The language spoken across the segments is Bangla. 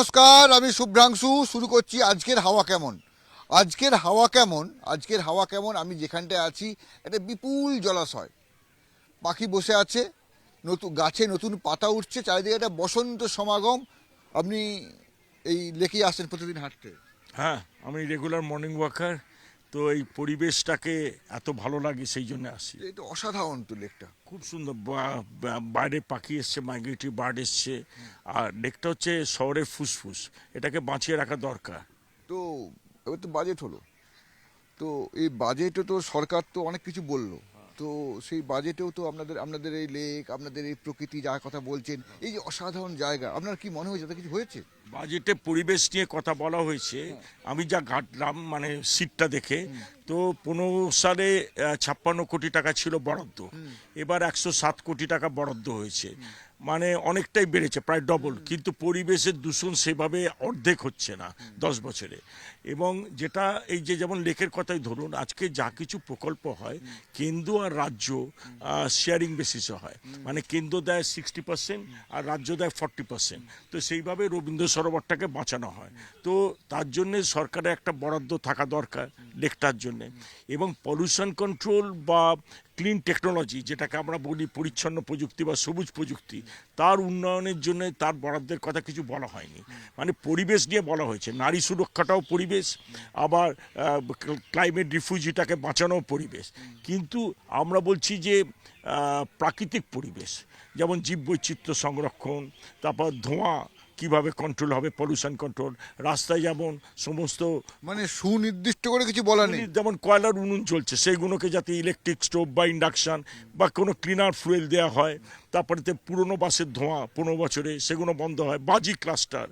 নমস্কার, আমি শুভ্রাংশু। শুরু করছি আজকের হাওয়া কেমন? আজকের হাওয়া কেমন? আজকের হাওয়া কেমন? আমি যেখানটায় আছি, একটা বিপুল জলাশয়। পাখি বসে আছে নতুন গাছে নতুন পাতা উঠছে, চারিদিকে একটা বসন্ত সমাগম। আপনি এই লেকেই আসেন প্রতিদিন হাঁটতে। হ্যাঁ আমি রেগুলার মর্নিং ওয়াকার তো এই পরিবেশটাকে এত ভালো লাগে সেই জন্য আসি। তো অসাধারণ তো লেকটা। খুব সুন্দর বাইরে পাখি এসছে মাইগ্রেটরি বার্ড এসছে আর লেকটা হচ্ছে শহরের ফুসফুস এটাকে বাঁচিয়ে রাখা দরকার। তো এবার তো বাজেট হলো। তো এই বাজেটে তো সরকার তো অনেক কিছু বলল। তো সেই বাজেটেও তো আপনাদের আপনাদের এই লেক আপনাদের এই প্রকৃতি যার কথা বলছেন এই যে অসাধারণ জায়গা আপনার কি মনে হয়েছে? কিছু হয়েছে? বাজেটে পরিবেশ নিয়ে কথা বলা হয়েছে। আমি যা ঘাটলাম মানে সিটটা দেখে তো পনেরো সালে ছাপ্পান্ন কোটি টাকা ছিল বরাদ্দ। এবার একশো সাত কোটি টাকা বরাদ্দ হয়েছে। মানে অনেকটাই বেড়েছে প্রায় ডবল। কিন্তু পরিবেশের দূষণ সেভাবে অর্ধেক হচ্ছে না দশ বছরে। এবং যেটা এই যে যেমন লেকের কথাই ধরুন আজকে যা কিছু প্রকল্প হয় কেন্দ্র আর রাজ্য শেয়ারিং বেসিসে হয়। মানে কেন্দ্র দেয় সিক্সটি পার্সেন্ট আর রাজ্য দেয় ফর্টি পার্সেন্ট তো সেইভাবে রবীন্দ্র সরোবরটাকে বাঁচানো হয়। তো তার জন্য সরকারের একটা বরাদ্দ থাকা দরকার লেকটার জন্য। এবং পলিউশন কন্ট্রোল বা ক্লিন টেকনোলজি যেটাকে আমরা বলি পরিচ্ছন্ন প্রযুক্তি বা সবুজ প্রযুক্তি, তার উন্নয়নের জন্য তার বরাদ্দের কথা কিছু বলা হয়নি। মানে পরিবেশ নিয়ে বলা হয়েছে। নারী সুরক্ষাটাও পরিবেশ, আবার ক্লাইমেট রিফিউজিটাকে বাঁচানোও পরিবেশ। কিন্তু আমরা বলছি যে প্রাকৃতিক পরিবেশ, যেমন জীববৈচিত্র্য সংরক্ষণ, তারপর ধোঁয়া কীভাবে কন্ট্রোল হবে পলিউশন কন্ট্রোল রাস্তায় যেমন সমস্ত মানে সুনির্দিষ্ট করে কিছু বলা নেই। যেমন কয়লার উনুন চলছে সেইগুলোকে যাতে ইলেকট্রিক স্টোভ বা ইন্ডাকশান বা কোনো ক্লিনার ফুয়েল দেওয়া হয় তারপরে তে পুরনো বাসের ধোঁয়া পনেরো বছরে সেগুলো বন্ধ হয় বাজি ক্লাস্টার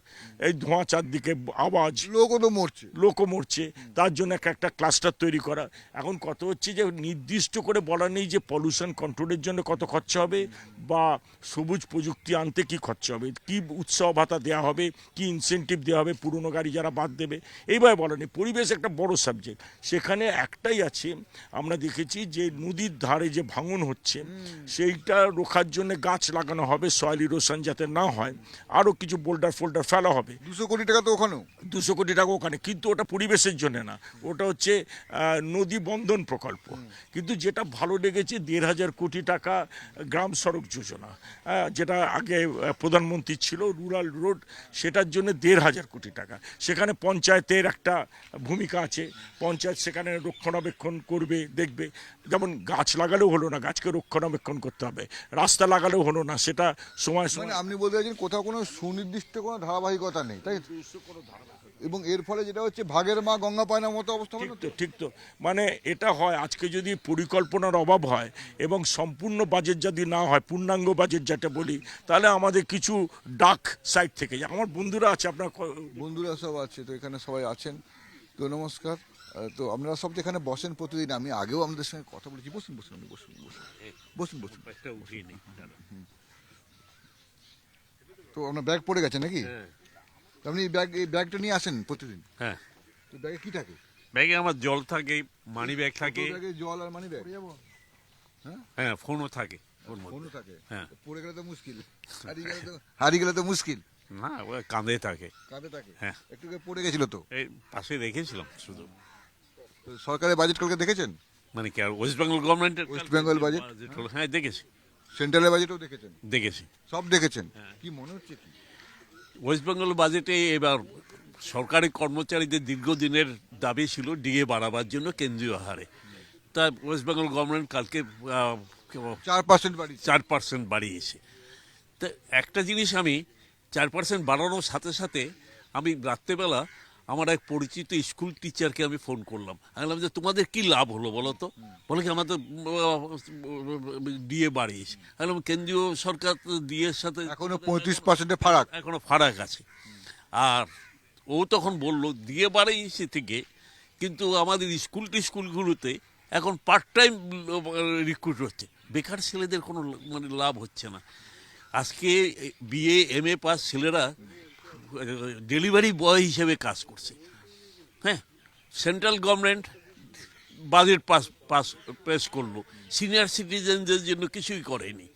এই ধোঁয়া চারদিকে আওয়াজ। লোকও তো মরছে। লোকও মরছে তার জন্য একটা একটা ক্লাস্টার তৈরি করা। এখন কত হচ্ছে যে নির্দিষ্ট করে বলা নেই যে পলিউশন কন্ট্রোলের জন্য কত খরচা হবে বা সবুজ প্রযুক্তি আনতে কি খরচা হবে কি উৎসাহ ভাতা দেওয়া হবে কি ইনসেনটিভ দেওয়া হবে পুরনো গাড়ি যারা বাদ দেবে। এইভাবে বলা নেই। পরিবেশ একটা বড় সাবজেক্ট সেখানে একটাই আছে আমরা দেখেছি যে নদীর ধারে যে ভাঙন হচ্ছে সেইটা রোখার জন্য গাছ লাগানো হবে সয়েল ইরোশন যাতে না হয় আরও কিছু বোল্ডার ফোল্ডার ফেলা হবে। দুশো কোটি টাকা তো ওখানেও। দুশো কোটি টাকা ওখানে কিন্তু ওটা পরিবেশের জন্য না। ওটা হচ্ছে নদী বন্ধন প্রকল্প। কিন্তু যেটা ভালো লেগেছে দেড় হাজার কোটি টাকা গ্রাম সড়ক যোজনা যেটা আগে প্রধানমন্ত্রী ছিল রুরাল রোড সেটার জন্য দেড় হাজার কোটি টাকা। সেখানে পঞ্চায়েতের একটা ভূমিকা আছে পঞ্চায়েত সেখানে রক্ষণাবেক্ষণ করবে দেখবে। যেমন গাছ লাগালেও হলো না গাছকে রক্ষণাবেক্ষণ করতে হবে। রাস্তা লাগালেও হলো না সেটা সময় মানে সময় আপনি বলতে চাইছেন কোথাও কোনো সুনির্দিষ্ট কোনো ধারাবাহিকতা নেই তাই তো? এবং এর ফলে যেটা হচ্ছে ভাগের মা গঙ্গা পায়না মতো অবস্থা ঠিক তো তো? ঠিক তো মানে এটা হয় আজকে যদি পরিকল্পনার অভাব হয় এবং সম্পূর্ণ বাজেট যদি না হয় পূর্ণাঙ্গ বাজেট যেটা বলি তাহলে আমাদের কিছু ডাক সাইড থেকে। আমার বন্ধুরা আছে আপনার বন্ধুরা সব আছে তো এখানে সবাই আছেন তো নমস্কার তো আপনারা সব যেখানে বসেন প্রতিদিন আমি আগেও আপনাদের সঙ্গে কথা বলেছি। বসুন বসুন আপনি বসুন বসুন। বসুন বসুন। তো আপনার ব্যাগ পড়ে গেছে নাকি? তো আপনি ব্যাগ এই ব্যাগটা নিয়ে আসেন প্রতিদিন? হ্যাঁ। তো ব্যাগে কি থাকে? ব্যাগে আমার জল থাকে মানি ব্যাগ থাকে। ব্যাগে জল আর মানি ব্যাগ? হ্যাঁ? ফোনও থাকে ওর ফোনও থাকে। হ্যাঁ। পড়ে গেলে তো মুশকিল। হারিয়ে গেলে তো হারিয়ে গেলে তো মুশকিল। না ও কাঁধে থাকে। কাঁধে থাকে। হ্যাঁ। একটু পড়ে গেছিল তো? এই পাশে রেখেছিলাম শুধু। সরকারের বাজেট কালকে দেখেছেন? মানে কি আর ওয়েস্ট বেঙ্গল গভর্নমেন্টের ওয়েস্ট বেঙ্গল বাজেট? হ্যাঁ দেখেছি। সেন্ট্রালের বাজেটও দেখেছেন? দেখেছি। সব দেখেছেন? হ্যাঁ। কি মনে হচ্ছে কি? ওয়েস্ট বেঙ্গল বাজেটে এবার সরকারি কর্মচারীদের দীর্ঘদিনের দাবি ছিল ডিএ বাড়াবার জন্য কেন্দ্রীয় হারে। তা ওয়েস্ট বেঙ্গল গভর্নমেন্ট কালকে চার পার্সেন্ট বাড়ি চার পার্সেন্ট বাড়িয়েছে। তা একটা জিনিস আমি চার পার্সেন্ট বাড়ানোর সাথে সাথে আমি রাত্রেবেলা আমার এক পরিচিত স্কুল টিচারকে আমি ফোন করলাম। আমি বললাম যে তোমাদের কি লাভ হলো বলো তো? বলে কি আমাদের ডিএ বাড়িয়েছে। আমি বললাম কেন্দ্রীয় সরকার ডিএর সাথে এখনও পঁয়ত্রিশ পার্সেন্টের ফারাক। এখনও ফারাক আছে। আর ও তখন বলল দিয়ে বাড়িয়েছে থেকে কিন্তু আমাদের স্কুল টিস্কুলগুলোতে এখন পার্ট টাইম রিক্রুট হচ্ছে। বেকার ছেলেদের কোনো মানে লাভ হচ্ছে না। আজকে বিএ এম এ পাস ছেলেরা ডেলিভারি বয় হিসেবে কাজ করছে। হ্যাঁ central government budget pass pass পেশ করল। সিনিয়র সিটিজেনদের জন্য কিছুই করেনি।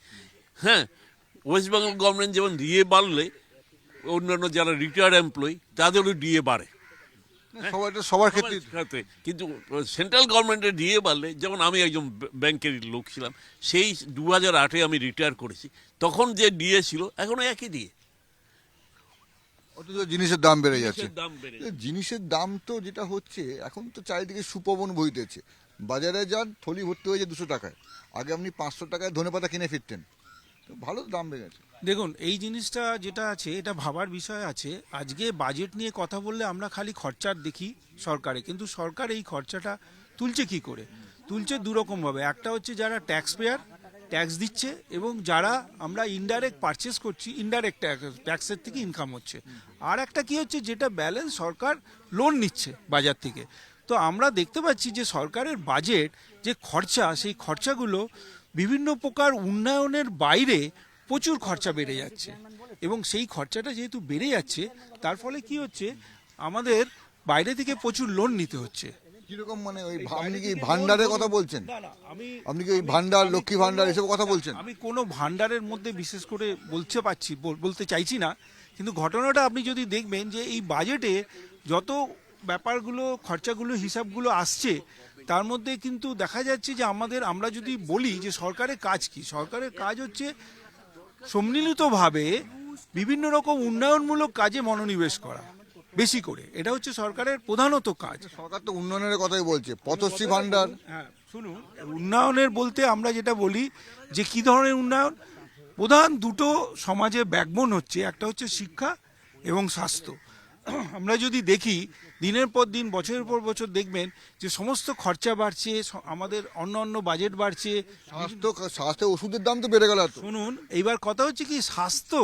হ্যাঁ ওয়েস্ট বেঙ্গল গভর্নমেন্ট যেমন দিয়ে বাড়লে অন্যান্য যারা রিটায়ার্ড এমপ্লয়ি তাদেরও ডিএ বাড়ে। সবার এটা সবার ক্ষেত্রে। কিন্তু সেন্ট্রাল গভর্নমেন্টের ডিএ বাড়লে যেমন আমি একজন ব্য- ব্যাংকের লোক ছিলাম সেই দু হাজার আটে আমি রিটায়ার করেছি। তখন যে ডিএ ছিল এখনও একই ডিএ। অথচ জিনিসের দাম বেড়ে যাচ্ছে। দাম বেড়ে এ, জিনিসের দাম তো যেটা হচ্ছে এখন তো চারিদিকে সুপবন বইতেছে বাজারে যান থলি ভর্তি হয়েছে দুশো টাকায়। আগে আপনি পাঁচশো টাকায় ধনেপাতা কিনে ফিরতেন। তো ভালো দাম বেড়ে গেছে দেখুন এই জিনিসটা যেটা আছে এটা ভাবার বিষয় আছে। আজকে বাজেট নিয়ে কথা বললে আমরা খালি খরচার দেখি সরকারে। কিন্তু সরকার এই খরচাটা তুলছে কি করে? তুলছে দুরকমভাবে। একটা হচ্ছে যারা ট্যাক্স পেয়ার ট্যাক্স দিচ্ছে এবং যারা আমরা ইনডাইরেক্ট পারচেস করছি ইনডাইরেক্ট ট্যাক্স ট্যাক্সের থেকে ইনকাম হচ্ছে। আর একটা কি হচ্ছে, যেটা ব্যালেন্স সরকার লোন নিচ্ছে বাজার থেকে। তো আমরা দেখতে পাচ্ছি যে সরকারের বাজেট যে খরচা, সেই খরচাগুলো বিভিন্ন প্রকার উন্নয়নের বাইরে প্রচুর খরচা বেড়ে যাচ্ছে। এবং সেই খরচাটা যেহেতু বেড়ে যাচ্ছে, তার ফলে কি হচ্ছে, আমাদের বাইরে থেকে প্রচুর লোন নিতে হচ্ছে। কীরকম মানে ওই আপনি কি ভান্ডারের কথা বলছেন? না না আমি আপনি কি ওই ভান্ডার লক্ষ্মী ভান্ডার এসব কথা বলছেন? আমি কোনো ভান্ডারের মধ্যে বিশেষ করে বলতে বল- বলতে চাইছি না কিন্তু ঘটনাটা আপনি যদি দেখবেন যে এই বাজেটে যত ব্যাপারগুলো খরচাগুলো হিসাবগুলো আসছে তার মধ্যে কিন্তু দেখা যাচ্ছে যে আমাদের আমরা যদি বলি যে সরকারের কাজ কি? সরকারের কাজ হচ্ছে সম্মিলিতভাবে বিভিন্ন রকম উন্নয়নমূলক কাজে মনোনিবেশ করা। বেশি করে। এটা হচ্ছে সরকারের প্রধানত কাজ। সরকার তো উন্নয়নের কথাই বলছে পথশ্রী ভান্ডার হ্যাঁ শুনুন উন্নয়নের বলতে আমরা যেটা বলি যে কি ধরনের উন্নয়ন? প্রধান দুটো সমাজে ব্যাকবোন হচ্ছে একটা হচ্ছে শিক্ষা এবং স্বাস্থ্য। আমরা যদি দেখি দিনের পর দিন বছরের পর বছর দেখবেন যে সমস্ত খরচা বাড়ছে আমাদের অন্য অন্য বাজেট বাড়ছে। স্বাস্থ্য স্বাস্থ্য ওষুধের দাম তো বেড়ে গেল শুনুন এইবার কথা হচ্ছে কি স্বাস্থ্য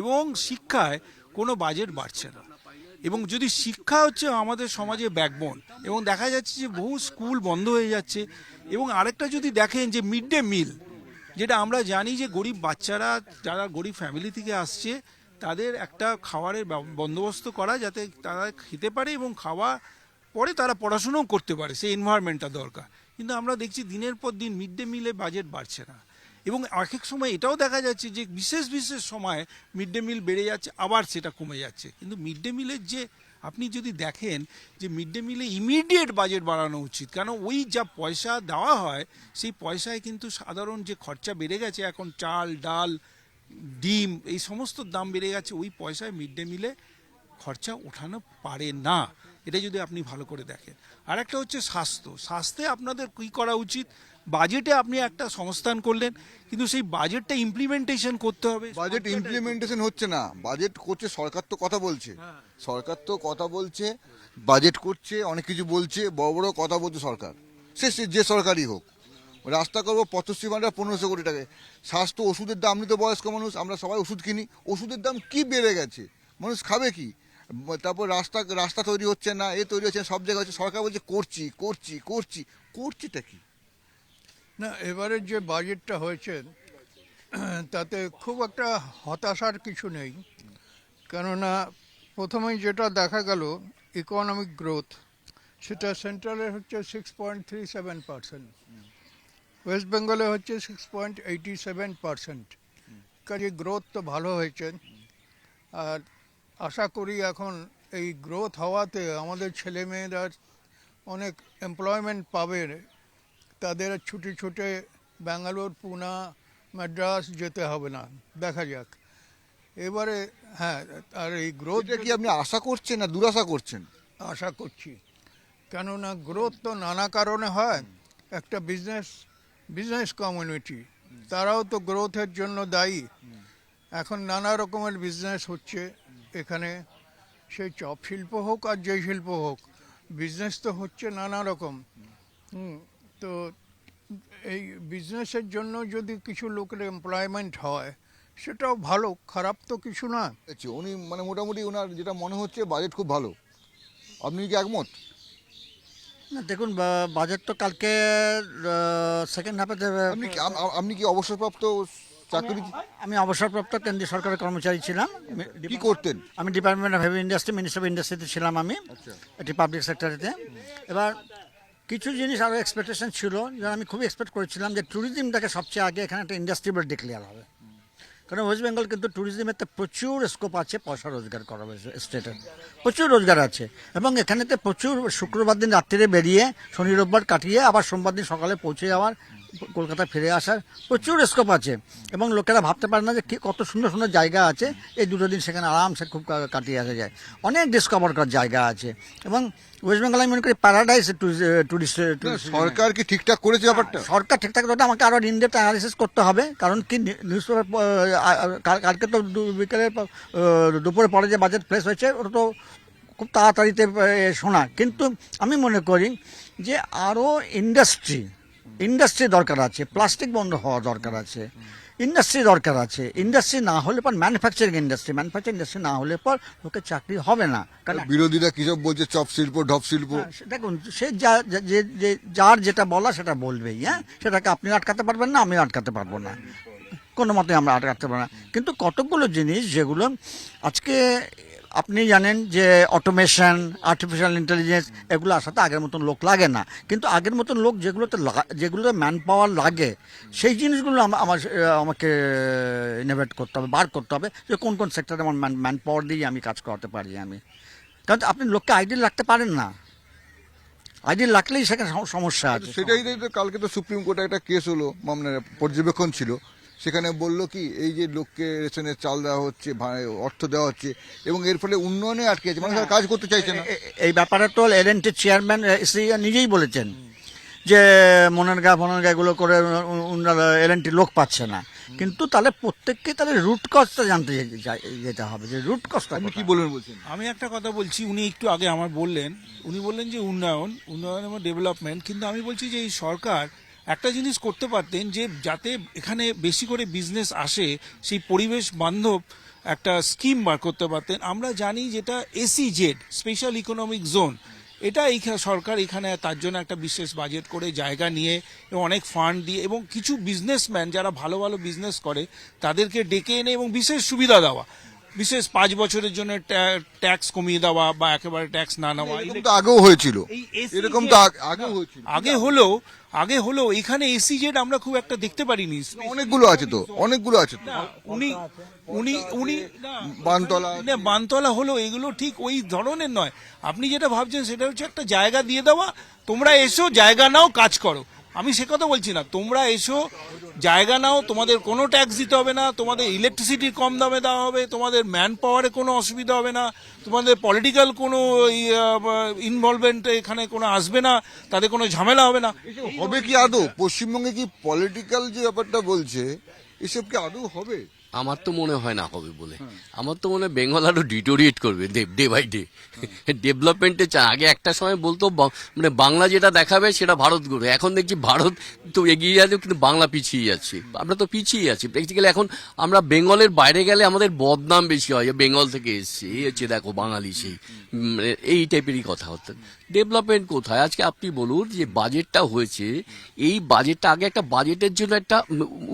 এবং শিক্ষায় কোনো বাজেট বাড়ছে না। এবং যদি শিক্ষা হচ্ছে আমাদের সমাজে ব্যাকবোন এবং দেখা যাচ্ছে যে বহু স্কুল বন্ধ হয়ে যাচ্ছে, এবং আরেকটা যদি দেখেন যে মিড ডে মিল যেটা আমরা জানি যে গরিব বাচ্চারা, যারা গরিব ফ্যামিলি থেকে আসছে, তাদের একটা খাবারের বন্দোবস্ত করা যাতে তারা খেতে পারে এবং খাওয়া পরে তারা পড়াশুনোও করতে পারে, সেই এনভায়রনমেন্টটা দরকার। কিন্তু আমরা দেখছি দিনের পর দিন মিড ডে মিলে বাজেট বাড়ছে না। এবং এক এক সময় এটাও দেখা যাচ্ছে যে বিশেষ বিশেষ সময় মিড ডে মিল বেড়ে যাচ্ছে, আবার সেটা কমে যাচ্ছে। কিন্তু মিড ডে মিলের যে আপনি যদি দেখেন যে মিড ডে মিলে ইমিডিয়েট বাজেট বাড়ানো উচিত কারণ ওই যা পয়সা দেওয়া হয়, সেই পয়সায় কিন্তু সাধারণ যে খরচা বেড়ে গেছে, এখন চাল, ডাল, ডিম, এই সমস্ত দাম বেড়ে গেছে, ওই পয়সায় মিড ডে মিলে খরচা ওঠানো পারে না। এটা যদি আপনি ভালো করে দেখেন। আর একটা হচ্ছে স্বাস্থ্য। স্বাস্থ্যে আপনাদের কী করা উচিত? বাজেটে আপনি একটা সংস্থান করলেন কিন্তু সেই বাজেটটা ইমপ্লিমেন্টেশন করতে হবে। বাজেট ইমপ্লিমেন্টেশন হচ্ছে না। বাজেট করছে সরকার তো কথা বলছে। হ্যাঁ। সরকার তো কথা বলছে বাজেট করছে অনেক কিছু বলছে বড় বড় কথা বলছে সরকার। সে সে যে সরকারই হোক। রাস্তা করব পঁচাশি ভান্ডার পনেরোশো কোটি টাকা স্বাস্থ্য ওষুধের দাম নিতে বয়স্ক মানুষ আমরা সবাই ওষুধ কিনি। ওষুধের দাম কি বেড়ে গেছে? মানুষ খাবে কি? তারপর রাস্তা রাস্তা তৈরি হচ্ছে না, এ তৈরি হচ্ছে সব জায়গায় হচ্ছে, সরকার বলছে করছি করছি করছি। করছিটা কি? না এবারের যে বাজেটটা হয়েছে, তাতে খুব একটা হতাশার কিছু নেই। কেননা, প্রথমেই যেটা দেখা গেল ইকোনমিক গ্রোথ সেটা সেন্ট্রালের হচ্ছে six point three seven percent west বেঙ্গলে হচ্ছে six point eighty seven percent কাজে গ্রোথ তো ভালো হয়েছে। আর আশা করি এখন এই গ্রোথ হওয়াতে আমাদের ছেলেমেয়েরা অনেক এমপ্লয়মেন্ট পাবে। তাদের ছুটে ছুটে ব্যাঙ্গালোর পুনা মাদ্রাস যেতে হবে না দেখা যাক। এবারে হ্যাঁ আর এই গ্রোথ কি আপনি আশা করছেন না দুরাশা করছেন? আশা করছি। কেননা গ্রোথ তো নানা কারণে হয়। একটা বিজনেস বিজনেস কমিউনিটি তারাও তো গ্রোথের জন্য দায়ী। এখন নানা রকমের বিজনেস হচ্ছে। এখানে সেই চপ শিল্প হোক আর যেই শিল্প হোক বিজনেস তো হচ্ছে নানা রকম। হুম, তো এই বিজনেসের জন্য যদি কিছু লোকের এমপ্লয়মেন্ট হয় সেটাও ভালো খারাপ তো কিছু না। উনি মানে মোটামুটি ওনার যেটা মনে হচ্ছে বাজেট খুব ভালো। আপনি কি একমত? না দেখুন বা- বাজেট তো কালকে সেকেন্ড হাফে দেবে। আপনি কি অবসরপ্রাপ্ত চাকরি আমি অবসরপ্রাপ্ত কেন্দ্রীয় সরকারের কর্মচারী ছিলাম। কি করতেন? আমি department of heavy industry minister of ইন্ডাস্ট্রিতে ছিলাম আমি এটি পাবলিক সেক্টরিতে এবার কিছু জিনিস আরও এক্সপেকটেশন ছিল যেমন আমি খুবই এক্সপেক্ট করেছিলাম যে ট্যুরিজমটাকে সবচেয়ে আগে এখানে একটা ইন্ডাস্ট্রি বলে ডিক্লেয়ার হবে। কারণ ওয়েস্ট বেঙ্গল কিন্তু ট্যুরিজমেতে প্রচুর স্কোপ আছে পয়সা রোজগার করা স্টেটে প্রচুর রোজগার আছে। এবং এখানেতে প্রচুর শুক্রবার দিন রাত্রিরে বেরিয়ে শনি রোববার কাটিয়ে আবার সোমবার দিন সকালে পৌঁছে যাওয়ার কলকাতা ফিরে আসার প্রচুর স্কোপ আছে। এবং লোকেরা ভাবতে পারে না যে কি কত সুন্দর সুন্দর জায়গা আছে এই দুটো দিন সেখানে আরামসে খুব কাটিয়ে আসা যায়। অনেক ডিসকভার করার জায়গা আছে। এবং ওয়েস্ট বেঙ্গল আমি মনে করি প্যারাডাইস টুরিস্ট সরকার কি ঠিকঠাক করেছে ব্যাপারটা? সরকার ঠিকঠাক ওটা আমাকে আরও ইনডেপথ অ্যানালিসিস করতে হবে। কারণ কি নিউজ পেপার কালকে তো বিকেলে দুপুরে পরে যে বাজেট প্লেস হয়েছে ওটা তো খুব তাড়াতাড়িতে শোনা। কিন্তু আমি মনে করি যে আরও ইন্ডাস্ট্রি ইন্ডাস্ট্রি দরকার আছে প্লাস্টিক বন্ধ হওয়া দরকার আছে ইন্ডাস্ট্রি দরকার আছে ইন্ডাস্ট্রি না হলে পর ম্যানুফ্যাকচারিং ইন্ডাস্ট্রি ম্যানুফ্যাকচারিং ইন্ডাস্ট্রি না হলে পর লোকের চাকরি হবে না। কারণ বিরোধীরা কিসব বলছে চপ শিল্প ঢপ শিল্প? হ্যাঁ, দেখুন সে যা যা- যার যেটা বলা সেটা বলবেই হ্যাঁ? সেটাকে আপনি আটকাতে পারবেন না আমি আটকাতে পারব না। কোনো মতে আমরা আটকাতে পারব না। কিন্তু কতগুলো জিনিস যেগুলো আজকে আপনি জানেন যে অটোমেশন আর্টিফিশিয়াল ইন্টেলিজেন্স এগুলো আসাতে আগের মতন লোক লাগে না। কিন্তু আগের মতন লোক যেগুলোতে যেগুলোতে ম্যান পাওয়ার লাগে সেই জিনিসগুলো আমার আমাকে ইনোভেট করতে হবে বার করতে হবে যে কোন কোন সেক্টরে আমার ম্যান ম্যান পাওয়ার দিয়ে আমি কাজ করাতে পারি আমি। কারণ আপনি লোককে আইডিয়াল রাখতে পারেন না। আইডিয়াল রাখলেই সেখানে সমস্যা আছে। সেটাই কালকে তো সুপ্রিম কোর্টে একটা কেস হলো মামলার পর্যবেক্ষণ ছিল। সেখানে বলল কি এই যে লোককে রেশনের চাল দেওয়া হচ্ছে অর্থ দেওয়া হচ্ছে এবং এর ফলে উন্নয়নে আটকে আছে মানুষ কাজ করতে চাইছে না। এই ব্যাপারে তো এলএনটির চেয়ারম্যান শ্রী নিজেই বলেছেন যে মনের গা ফনের গা এগুলো করে এলএনটি লোক পাচ্ছে না। কিন্তু তাহলে প্রত্যেককে তাহলে রুট কজটা জানতে যেতে হবে যে রুট কজটা আপনি কি বলবেন বলছেন? আমি একটা কথা বলছি উনি একটু আগে আমার বললেন উনি বললেন যে উন্নয়ন উন্নয়ন এবং ডেভেলপমেন্ট কিন্তু আমি বলছি যে এই সরকার একটা জিনিস করতে পারতেন যে যাতে এখানে বেশি করে বিজনেস আসে, সেই পরিবেশ বান্ধব একটা স্কিম বার করতে পারতেন। আমরা জানি যেটা S E Z special economic zone এটা এই সরকার এখানে তার জন্য একটা বিশেষ বাজেট করে জায়গা নিয়ে এবং অনেক ফান্ড দিয়ে এবং কিছু বিজনেসম্যান যারা ভালো ভালো বিজনেস করে, তাদেরকে ডেকে এনে এবং বিশেষ সুবিধা দেওয়া। বিশেষ পাঁচ বছরের জন্য ট্যাক্স কমিয়ে দেওয়া বা একেবারে ট্যাক্স না নেওয়া এরকম তো আগেও হয়েছিল। এরকম তো আগ- আগেও হয়েছিল। আগে হলেও আগে হলেও এখানে এসি জেড আমরা খুব একটা দেখতে পারিনি। অনেকগুলো আছে তো অনেকগুলো আছে তো। উনি উনি উনি বানতলা না বানতলা হলো এগুলো ঠিক ওই ধরনের নয়। আপনি যেটা ভাবছেন সেটা হচ্ছে একটা জায়গা দিয়ে দেওয়া তোমরা এসো জায়গা নাও কাজ করো। আমি সে কথা বলছি না। তোমরা এসো, জায়গা নাও, তোমাদের কোনো ট্যাক্স দিতে হবে না, তোমাদের ইলেকট্রিসিটি কম দামে দেওয়া হবে, তোমাদের ম্যান পাওয়ারে কোনো অসুবিধা হবে না, তোমাদের পলিটিক্যাল কোনো ইনভলভমেন্ট এখানে কোনো আসবে না তাদের কোনো ঝামেলা হবে না। হবে কি আদৌ? পশ্চিমবঙ্গে কি পলিটিক্যাল যে ব্যাপারটা বলছে, এসব কি আদৌ হবে? আমার তো মনে হয় না হবে বলে। আমার তো মনে হয় বেঙ্গল আরও ডিটোরিয়েট করবে ডে বাই ডে ডেভেলপমেন্টে চা আগে একটা সময় বলতো মানে বাংলা যেটা দেখাবে সেটা ভারত গড়বে এখন দেখছি ভারত তো এগিয়ে যাচ্ছে কিন্তু বাংলা পিছিয়ে যাচ্ছে। আমরা তো পিছিয়ে আছি। প্র্যাকটিক্যালি এখন আমরা বেঙ্গলের বাইরে গেলে আমাদের বদনাম বেশি হয় বেঙ্গল থেকে এসছে এই হচ্ছে দেখো বাঙালি সেই। এই টাইপেরই কথা। হতো ডেভেলপমেন্ট কোথায়? আজকে আপনি বলুন যে বাজেটটা হয়েছে এই বাজেটটা আগে একটা বাজেটের জন্য একটা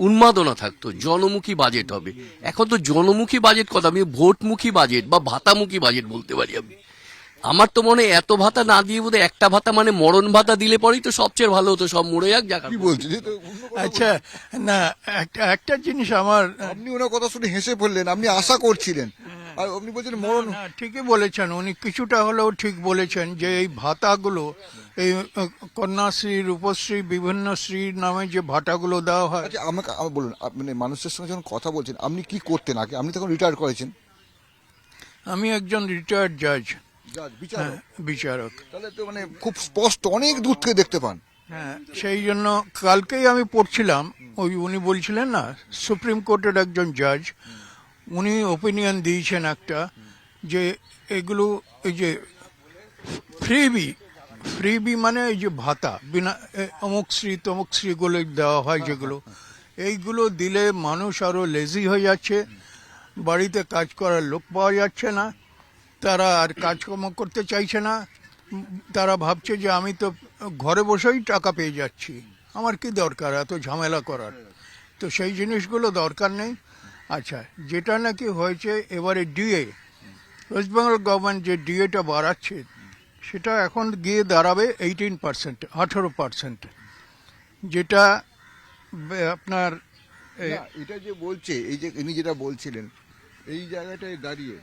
উন্মাদনা থাকতো জনমুখী বাজেট হবে। এখন তো জনমুখী বাজেট কথা আমি ভোটমুখী বাজেট বা ভাতামুখী বাজেট বলতে পারি আমি। আমার তো মনে এত ভাতা না দিয়ে বোধহয় একটা ভাতা মানে মরণ ভাতা দিলে পরেই তো সবচেয়ে ভালো হতো সব মরে যাক যাক। কি বলছে তো আচ্ছা না একটা একটা জিনিস আমার আপনি ওনার কথা শুনে হেসে পড়লেন আপনি আশা করছিলেন। আর আপনি বলছেন মরণ না, ঠিকই বলেছেন। উনি কিছুটা হলেও ঠিক বলেছেন যে এই ভাতাগুলো এই কন্যাশ্রী রূপশ্রী বিভিন্ন শ্রীর নামে যে ভাতাগুলো দেওয়া হয়। আচ্ছা আমাকে আমার বলুন মানে মানুষের সঙ্গে যখন কথা বলছেন আপনি কি করতেন আগে? আপনি তখন রিটায়ার করেছেন। আমি একজন রিটায়ার্ড জাজ জাজ, বিচারক। বিচারক। তাহলে তো মানে খুব স্পষ্ট অনেক দূর থেকে দেখতে পান। হ্যাঁ সেই জন্য কালকেই আমি পড়ছিলাম ওই উনি বলছিলেন না সুপ্রিম কোর্টের একজন জাজ উনি ওপিনিয়ন দিয়েছেন একটা যে এগুলো এই যে ফ্রিবি ফ্রিবি মানে এই যে ভাতা, বিনা অমুক শ্রী তমুক শ্রীগুলো দেওয়া হয় যেগুলো। এইগুলো দিলে মানুষ আরও লেজি হয়ে যাচ্ছে, বাড়িতে কাজ করার লোক পাওয়া যাচ্ছে না, তারা আর কাজকর্ম করতে চাইছে না, তারা ভাবছে যে আমি তো ঘরে বসেই টাকা পেয়ে যাচ্ছি, আমার কি দরকার এত ঝামেলা করার? তো সেই জিনিসগুলো দরকার নেই। আচ্ছা যেটা নাকি হয়েছে এবারে ডিএ ওয়েস্ট বেঙ্গল গভর্নমেন্ট যে ডিএটা বাড়াচ্ছে সেটা এখন গিয়ে দাঁড়াবে এইটিন পার্সেন্ট আঠেরো পার্সেন্ট যেটা আপনার এটা যে বলছে এই যে ইনি যেটা বলছিলেন এই জায়গাটায় দাঁড়িয়ে।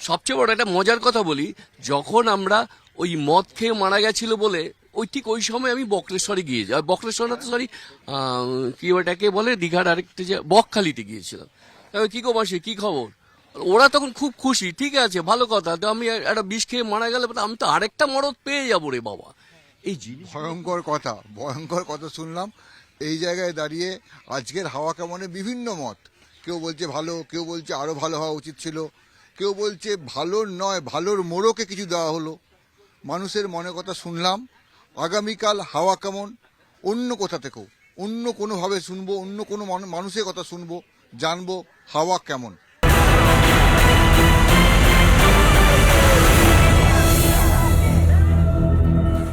সবচেয়ে বড় একটা মজার কথা বলি যখন আমরা ওই মদ খেয়ে মারা গেছিল বলে ওই ঠিক ওই সময় আমি বক্রেশ্বরে গিয়েছি আর বক্রেশ্বর না তো সরি কি ওটাকে বলে দীঘার আরেকটা যে বকখালিতে গিয়েছিলাম। কি গো মাসি কি খবর? ওরা তখন খুব খুশি, ঠিক আছে, ভালো কথা। তো আমি একটা বিষ খেয়ে মারা গেলে আমি তো আরেকটা মরদ পেয়ে যাব রে বাবা। এই জিনিস ভয়ঙ্কর কথা ভয়ঙ্কর কথা শুনলাম। এই জায়গায় দাঁড়িয়ে আজকের হাওয়া কেমনে? বিভিন্ন মত। কেউ বলছে ভালো, কেউ বলছে আরও ভালো হওয়া উচিত ছিল। কেউ বলছে ভালোর নয়, ভালোর মোড়কে কিছু দেওয়া হলো। মানুষের মনে কথা শুনলাম, আগামীকাল হাওয়া কেমন? অন্য কোথা থেকেও অন্য কোনোভাবে শুনব, অন্য কোনো মানুষের কথা শুনব, জানব। হাওয়া কেমন?